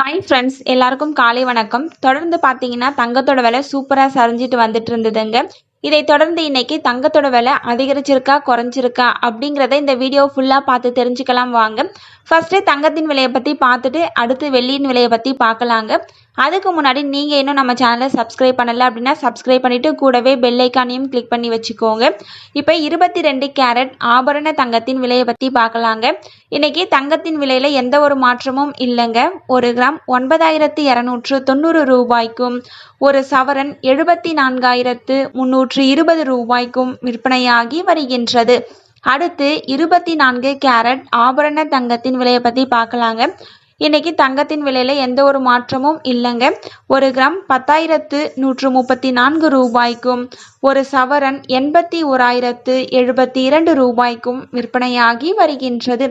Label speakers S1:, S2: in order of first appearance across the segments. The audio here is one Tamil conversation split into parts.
S1: ஹாய் ஃப்ரெண்ட்ஸ் எல்லாருக்கும் காலை வணக்கம். தொடர்ந்து பார்த்தீங்கன்னா தங்கத்தோட விலை சூப்பராக சரிஞ்சிட்டு வந்துட்டு இருந்ததுங்க. இதை தொடர்ந்து இன்னைக்கு தங்கத்தோட விலை அதிகரிச்சிருக்கா குறைஞ்சிருக்கா அப்படிங்கிறத இந்த வீடியோ ஃபுல்லாக பார்த்து தெரிஞ்சுக்கலாம் வாங்க. ஃபர்ஸ்ட்டு தங்கத்தின் விலையை பற்றி பார்த்துட்டு அடுத்து வெள்ளியின் விலையை பற்றி பார்க்கலாங்க. அதுக்கு முன்னாடி நீங்கள் இன்னும் நம்ம சேனலை சப்ஸ்கிரைப் பண்ணலை அப்படின்னா சப்ஸ்கிரைப் பண்ணிவிட்டு கூடவே பெல்லைக்கானையும் கிளிக் பண்ணி வச்சுக்கோங்க. இப்போ இருபத்தி ரெண்டு கேரட் ஆபரண தங்கத்தின் விலையை பற்றி பார்க்கலாங்க. இன்றைக்கி தங்கத்தின் விலையில் எந்த ஒரு மாற்றமும் இல்லைங்க. ஒரு கிராம் ஒன்பதாயிரத்து இரநூற்று தொண்ணூறு ரூபாய்க்கும் ஒரு சவரன் எழுபத்தி நான்காயிரத்து முன்னூற்று இருபது ரூபாய்க்கும் விற்பனையாகி வருகின்றது. அடுத்து இருபத்தி நான்கு கேரட் ஆபரண தங்கத்தின் விலையை பற்றி பார்க்கலாங்க. இன்னைக்கு தங்கத்தின் விலையில எந்த ஒரு மாற்றமும் இல்லைங்க. ஒரு கிராம் பத்தாயிரத்து நூற்று முப்பத்தி நான்கு ரூபாய்க்கும் ஒரு சவரன் எண்பத்தி ஓராயிரத்து எழுபத்தி இரண்டு ரூபாய்க்கும் விற்பனையாகி வருகின்றது.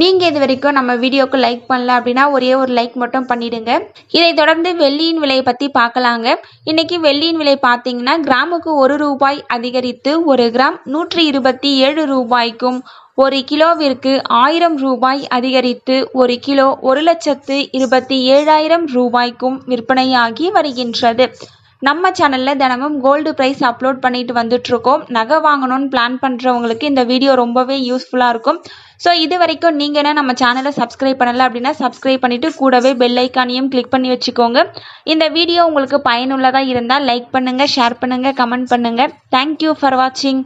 S1: நீங்க இது வரைக்கும் நம்ம வீடியோக்கு லைக் பண்ணல அப்படின்னா ஒரே ஒரு லைக் மட்டும் பண்ணிடுங்க. இதை தொடர்ந்து வெள்ளியின் விலையை பத்தி பார்க்கலாங்க. இன்னைக்கு வெள்ளியின் விலை பார்த்தீங்கன்னா கிராமுக்கு ஒரு ரூபாய் அதிகரித்து ஒரு கிராம் நூற்றி இருபத்தி ஏழு ரூபாய்க்கும் ஒரு கிலோவிற்கு ஆயிரம் ரூபாய் அதிகரித்து ஒரு கிலோ ஒரு லட்சத்து இருபத்தி ஏழாயிரம் ரூபாய்க்கும் விற்பனையாகி வருகின்றது. நம்ம சேனலில் தினமும் கோல்டு ப்ரைஸ் அப்லோட் பண்ணிட்டு வந்துட்ருக்கோம் நகை வாங்கணும்னு பிளான் பண்ணுறவங்களுக்கு இந்த வீடியோ ரொம்பவே யூஸ்ஃபுல்லாக இருக்கும். ஸோ இது வரைக்கும் நீங்கள் என்ன நம்ம சேனலை சப்ஸ்கிரைப் பண்ணலை அப்படின்னா சப்ஸ்கிரைப் பண்ணிவிட்டு கூடவே பெல் ஐக்கானையும் கிளிக் பண்ணி வச்சுக்கோங்க. இந்த வீடியோ உங்களுக்கு பயனுள்ளதாக இருந்தால் லைக் பண்ணுங்கள் ஷேர் பண்ணுங்கள் கமெண்ட் பண்ணுங்கள் தேங்க்யூ ஃபார் வாட்சிங்